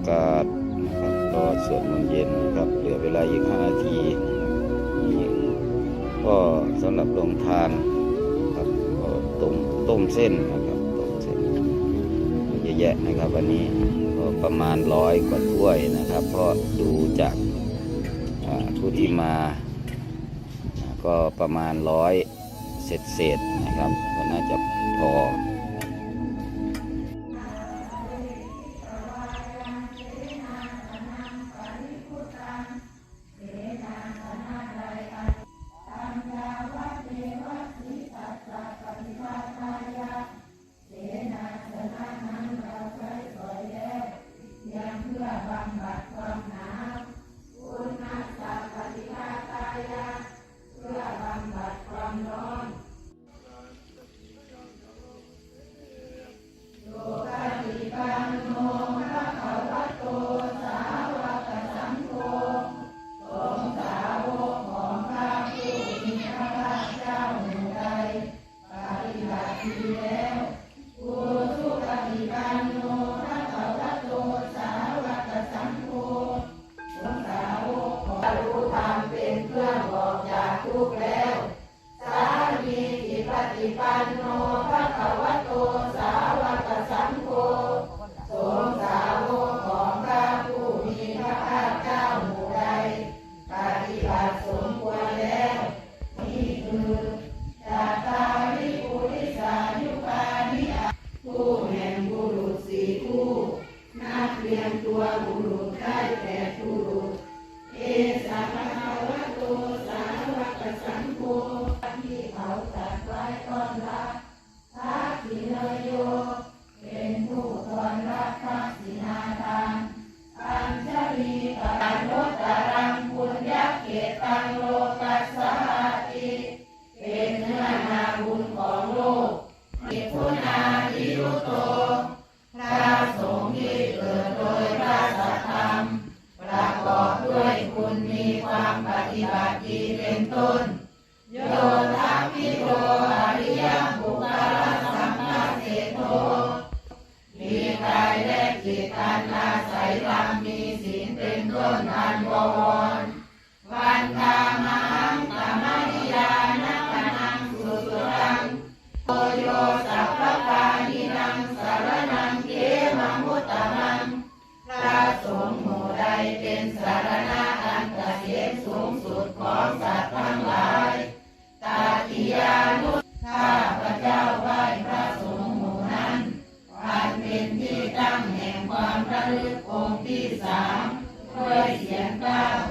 ากาศรอสวดมนต์เย็นครับ เหลือเวลาอีก5นาทีก็สำหรับลงทานครับก็ต้มต้มเส้นนะครับต้มเส้นเยอะแยะนะครับวันนี้ก็ประมาณร้อยกว่าถ้วยนะครับ เพราะดูจากผู้ที่มา ก็ประมาณร้อยเศษเศษนะครับ ก็น่าจะพอ กิจอันอาสัยธรรมมีศีลเป็นต้นอันบวร ลึกองค์ที่สามด้วยเสียงกล้า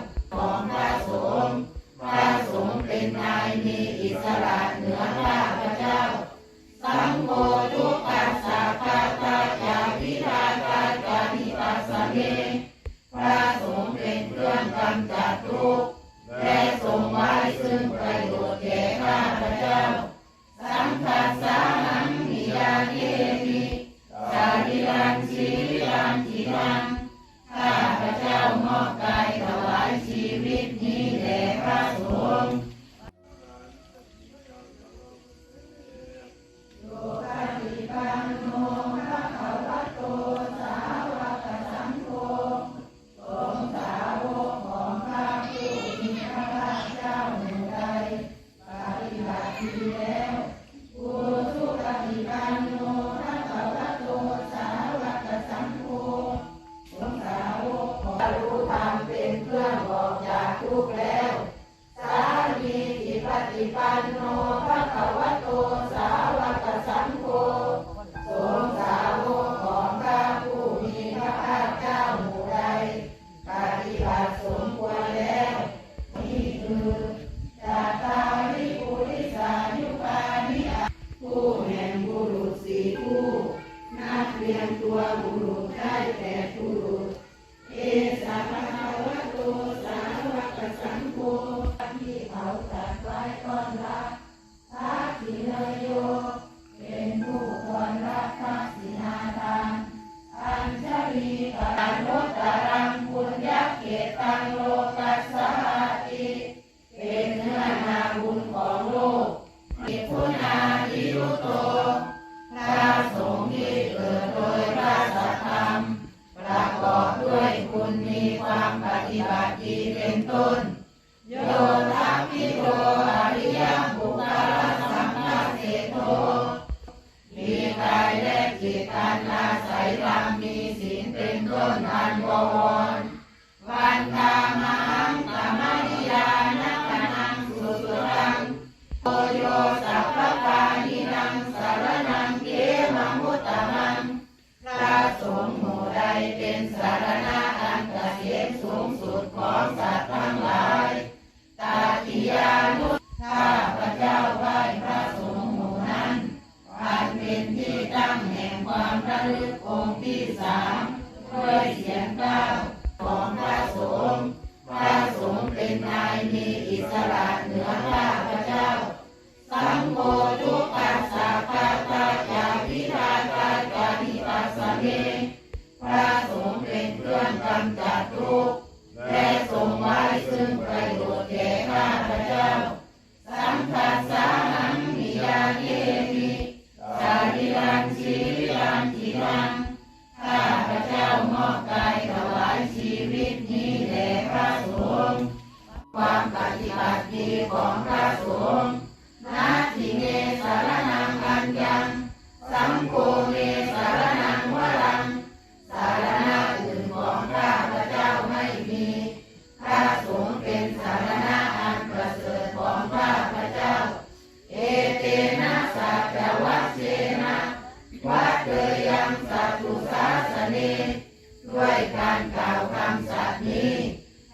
ด้วยการกล่าวคำสัตย์นี้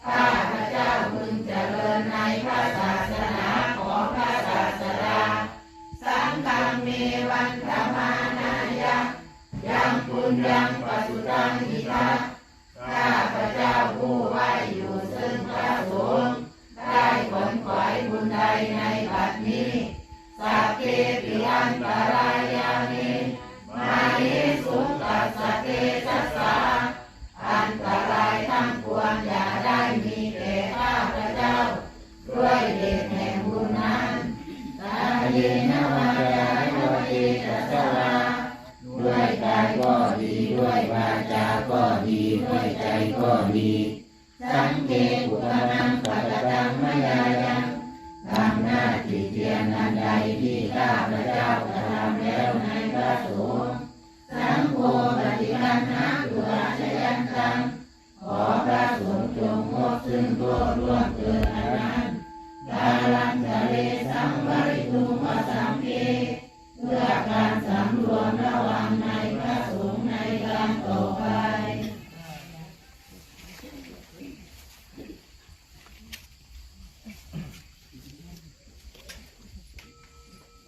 ข้าพระเจ้าพึงเจริญในพระศาสนาของพระศาสดา สังฆเมวันธรรมานายะยังคุญญังปัสุตังอิทัข้าพระเจ้าผู้ไหวอยู่ซึ่งพระสงฆ์ได้ผลขอยบุญใดในบัดนี้สักเกติอันตราย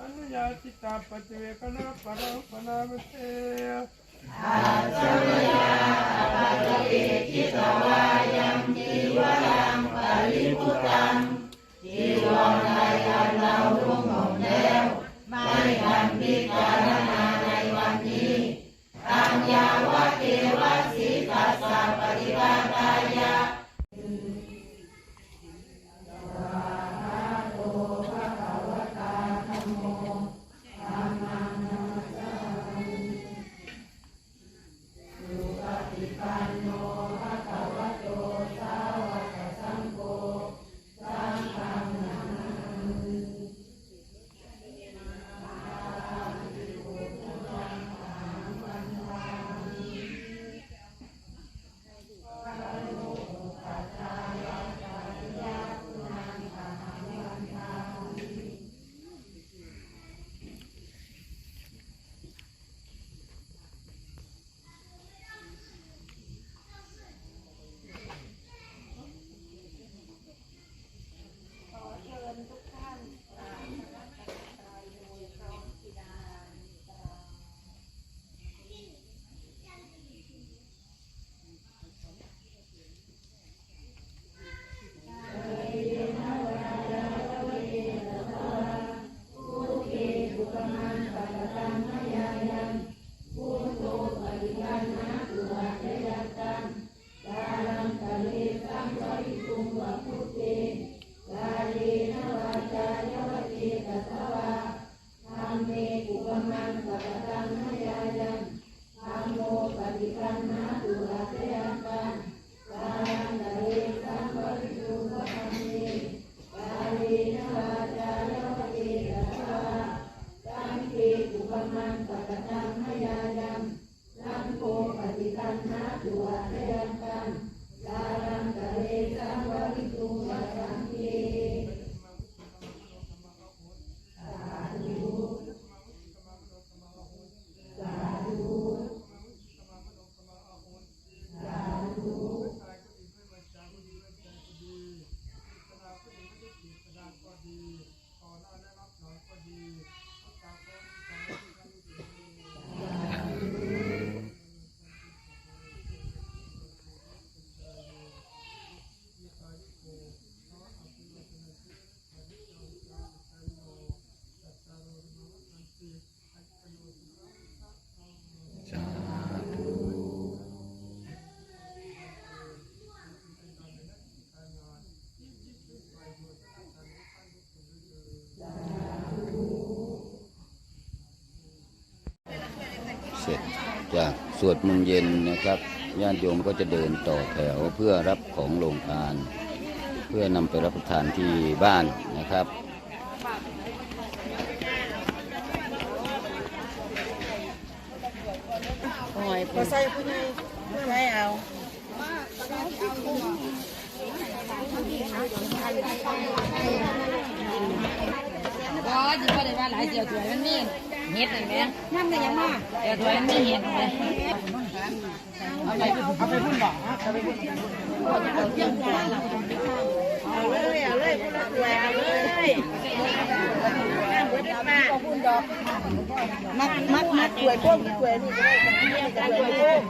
अनुयाचिता पतिवेकना परोपनामते आसमया भगवे कितवायं जीवनं परिपुतां สวดมนต์เย็นนะครับญาติโยมก็จะเดินต่อแถวเพื่อรับของโรงทาน เพื่อนำไปรับประทานที่บ้านนะครับหอยพอใส่ผู้ใหญ่ผู้ใหญ่เอาก็จะก็ได้ว่าหลายเดียวถวยมันมีเห็ดนั่นแหละนั่นก็ยังมาเดียวถวยมันมีเห็ดนั่นแหละ เอาไปเอาไปพุ่นบอกเอาไปพุ่นเอาเที่ยงคืนเอาเลยเอาเลยผู้ละสวยเอาเลยมัดมัดมัดสวยพวกสวยนี่ก็ได้สวยพวก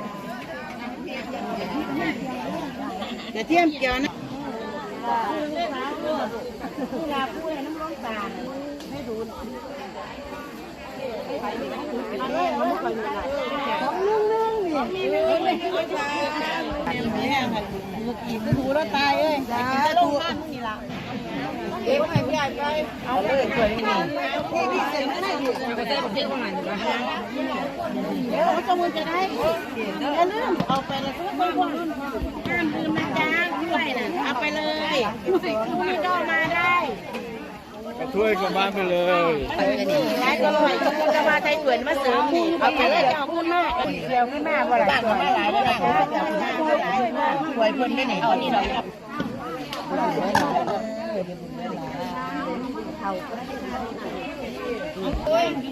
กระเทียมเจียวนะถูแล้ วตายเอ้ยถูเอ๊ะไม่ได้ไปเอาเลยสวยนี่นี่นี่เสร็จไม่ได้อยู่เอาไปใส่กับเที่ยงประมาณนี้เดี๋ยวจะมือจะได้อย่าลืมเอาไปเลยทุกคนห้ามลืมนะจ๊ะด้วยนะเอาไปเลยพี่ก็มาได้ กระถ้วยกลับบ้านไปเลยร้ายก็ลอยก็จะมาใจสวยมาเสริมเอาไปเลยเอาขึ้นมาเดียวขึ้นมาบ่หลายมาหลายแล้วนะจ๊ะหลายมากสวยเพิ่นได้ไหนเอานี่เรา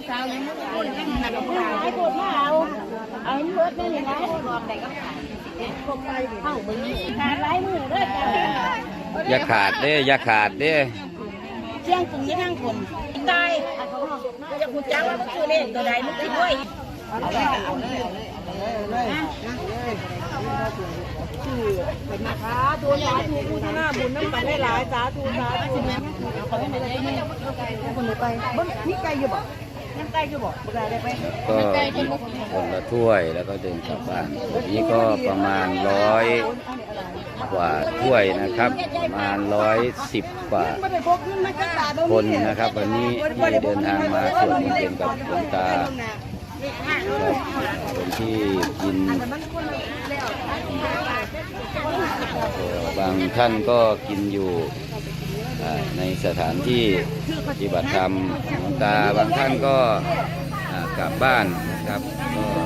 สายังไม่คนยังหนักกว่าไอ้คนมาเอาเอาให้เบิดได้เลยนะรวมได้ก็ขายเข้ามือขาดหลายมือด้วยอย่าขาดเด้อย่าขาดเด้ เที่ยง cùng với thằng quần tay จะกูจ้าว่ามันคือเล่นตัวใดมันคิดด้วยเป็นนะคะตัวสาธุผู้ทนาบุญน้ำมันได้หลายสาธุสาธุเขาไม่ได้ไปคนไปบนนี่ไกลอยู่บ่ แล้วก็คนละถ้วยแล้วก็เดินกลับบ้านนี้ก็ประมาณร้อยกว่าถ้วยนะครับ ประมาณร้อยสิบกว่าคนนะครับ วันนี้ที่เดินทางมาส่วนเย็นกับหลวงตาคนที่กินบางท่านก็กินอยู่ ในสถานที่ปฏิบัติธรรมของหลวงตาบางท่านก็อ่ากลับบ้านนะครับก็